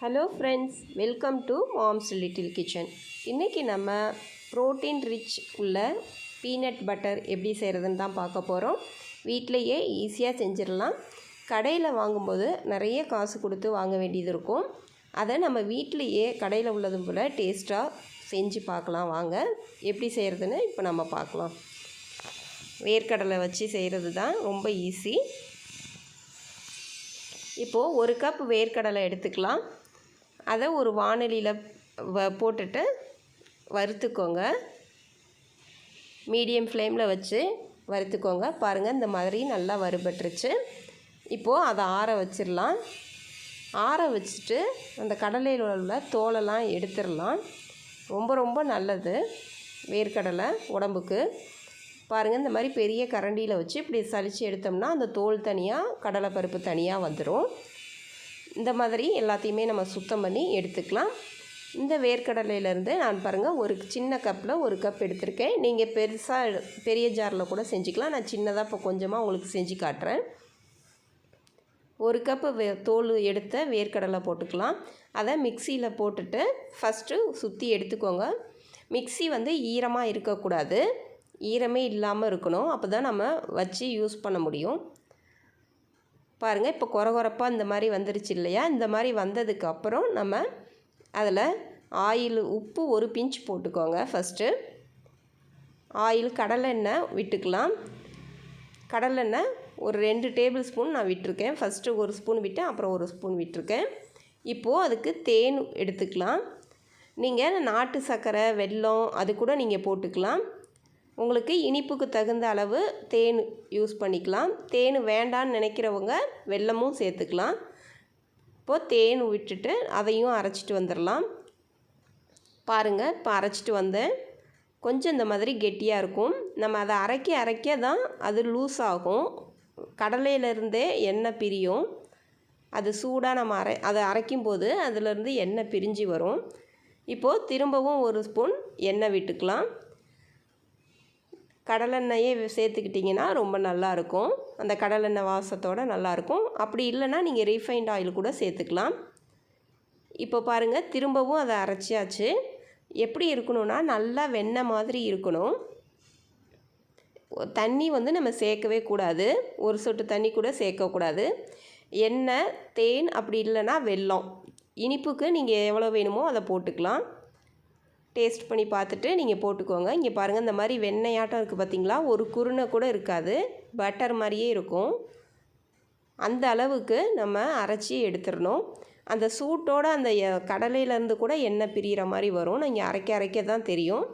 Hello friends welcome to mom's little kitchen இன்றைக்கி நம்ம protein rich உள்ள பீனட் பட்டர் எப்படி செய்கிறதுன்னு தான் பார்க்க போகிறோம் வீட்டிலையே ஈஸியாக செஞ்சிடலாம். கடையில் வாங்கும்போது நிறைய காசு கொடுத்து வாங்க வேண்டியது இருக்கும். அதை நம்ம வீட்டிலையே கடையில் உள்ளதும் போல் டேஸ்ட்டாக செஞ்சு பார்க்கலாம். வாங்க எப்படி செய்கிறதுன்னு இப்போ நம்ம பார்க்கலாம். வேர்க்கடலை வச்சு செய்கிறது தான் ரொம்ப ஈஸி இப்போது ஒரு கப் வேர்க்கடலை எடுத்துக்கலாம். அதை ஒரு வானொலியில் வ போட்டுட்டு வறுத்துக்கோங்க. மீடியம் ஃப்ளேமில் வச்சு வறுத்துக்கோங்க. பாருங்கள் இந்த மாதிரி நல்லா வறுபட்டுருச்சு. இப்போது அதை ஆற வச்சிடலாம் ஆற வச்சுட்டு அந்த கடலையில் உள்ள தோலெல்லாம் எடுத்துடலாம் ரொம்ப ரொம்ப நல்லது வேர்க்கடலை உடம்புக்கு. பாருங்கள் இந்த மாதிரி பெரிய கரண்டியில் வச்சு இப்படி சலித்து எடுத்தோம்னா அந்த தோல் தனியாக கடலைப்பருப்பு தனியாக வந்துடும் இந்த மாதிரி எல்லாத்தையுமே நம்ம சுத்தம் பண்ணி எடுத்துக்கலாம். இந்த வேர்க்கடலையிலேருந்து நான் பாருங்கள் ஒரு சின்ன கப்பில் ஒரு கப் எடுத்திருக்கேன். நீங்கள் பெருசாக பெரிய ஜாரில் கூட செஞ்சுக்கலாம். நான் சின்னதாக இப்போ கொஞ்சமாக உங்களுக்கு செஞ்சு காட்டுறேன். ஒரு கப்பு வே தோல் எடுத்த வேர்க்கடலை போட்டுக்கலாம். அதை மிக்சியில் போட்டுட்டு ஃபஸ்ட்டு சுற்றி எடுத்துக்கோங்க. மிக்சி வந்து ஈரமாக இருக்கக்கூடாது. ஈரமே இல்லாமல் இருக்கணும். அப்போ தான் நம்ம வச்சு யூஸ் பண்ண முடியும். பாருங்கள் இப்போ குறை குறைப்பாக இந்த மாதிரி வந்துருச்சு இல்லையா? இந்த மாதிரி வந்ததுக்கு அப்புறம் நம்ம அதில் ஆயில் உப்பு ஒரு பிஞ்ச் போட்டுக்கோங்க ஃபஸ்ட்டு ஆயில் கடலெண்ணெய் விட்டுக்கலாம். கடலெண்ணெய் ஒரு ரெண்டு டேபிள் ஸ்பூன் நான் விட்டுருக்கேன். ஃபஸ்ட்டு ஒரு ஸ்பூன் விட்டேன் அப்புறம் ஒரு ஸ்பூன் விட்டுருக்கேன். இப்போது அதுக்கு தேன் எடுத்துக்கலாம். நீங்கள் நாட்டு சர்க்கரை வெல்லம் அது கூட நீங்கள் போட்டுக்கலாம். உங்களுக்கு இனிப்புக்கு தகுந்த அளவு தேன் யூஸ் பண்ணிக்கலாம். தேன் வேண்டான்னு நினைக்கிறவங்க வெல்லமும் சேர்த்துக்கலாம். இப்போது தேன் விட்டுட்டு அதையும் அரைச்சிட்டு வந்துடலாம். பாருங்கள் இப்போ அரைச்சிட்டு வந்தேன். கொஞ்சம் இந்த மாதிரி கெட்டியாக இருக்கும். நம்ம அதை அரைக்க அரைக்க தான் அது லூஸ் ஆகும். கடலையிலேருந்தே எண்ணெய் பிரியும். அது சூடாக நம்ம அரை அதை அரைக்கும் போது அதிலேருந்து எண்ணெய் பிரிஞ்சு வரும். இப்போது திரும்பவும் ஒரு ஸ்பூன் எண்ணெய் விட்டுக்கலாம். கடலெண்ணெயே சேர்த்துக்கிட்டிங்கன்னா ரொம்ப நல்லாயிருக்கும். அந்த கடலெண்ணெய் வாசத்தோடு நல்லாயிருக்கும். அப்படி இல்லைன்னா நீங்கள் ரீஃபைண்ட் ஆயில் கூட சேர்த்துக்கலாம். இப்போ பாருங்கள் திரும்பவும் அதை அரைச்சியாச்சு எப்படி இருக்கணும்னா நல்லா வெண்ணெய் மாதிரி இருக்கணும். தண்ணி வந்து நம்ம சேர்க்கவே கூடாது. ஒரு சொட்டு தண்ணி கூட சேர்க்கக்கூடாது எண்ணெய் தேன் அப்படி இல்லைன்னா வெல்லம். இனிப்புக்கு நீங்கள் எவ்வளோ வேணுமோ அதை போட்டுக்கலாம். டேஸ்ட் பண்ணி பார்த்துட்டு நீங்கள் போட்டுக்கோங்க. இங்கே பாருங்கள் இந்த மாதிரி வெண்ணையாட்டம் இருக்குது பார்த்தீங்களா? ஒரு குருணை கூட இருக்காது. பட்டர் மாதிரியே இருக்கும். அந்த அளவுக்கு நம்ம அரைச்சி எடுத்துடணும். அந்த சூட்டோட அந்த கடலையிலேருந்து கூட எண்ணெய் பிரிகிற மாதிரி வரும். நீங்கள் அரைக்க அரைக்க தான் தெரியும்.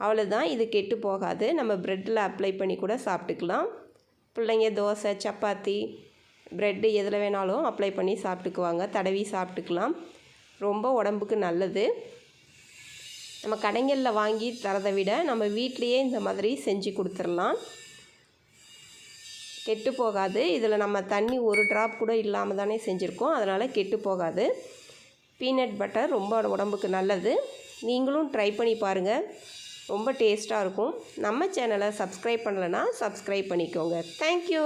அவ்வளோதான் இது கெட்டு போகாது. நம்ம ப்ரெட்டில் அப்ளை பண்ணி கூட சாப்பிட்டுக்கலாம். பிள்ளைங்க தோசை சப்பாத்தி ப்ரெட்டு எதில் வேணாலும் அப்ளை பண்ணி சாப்பிட்டுக்குவாங்க. தடவி சாப்பிட்டுக்கலாம். ரொம்ப உடம்புக்கு நல்லது. நம்ம கடைகளில் வாங்கி தரதை விட நம்ம வீட்லேயே இந்த மாதிரி செஞ்சு கொடுத்துடலாம் கெட்டு போகாது. இதில் நம்ம தண்ணி ஒரு ட்ராப் கூட இல்லாமல் தானே செஞ்சுருக்கோம். அதனால் கெட்டு போகாது. பீனட் பட்டர் ரொம்ப உடம்புக்கு நல்லது. நீங்களும் ட்ரை பண்ணி பாருங்கள் ரொம்ப டேஸ்ட்டாக இருக்கும். நம்ம சேனலை சப்ஸ்கிரைப் பண்ணலைன்னா சப்ஸ்கிரைப் பண்ணிக்கோங்க. தேங்க்யூ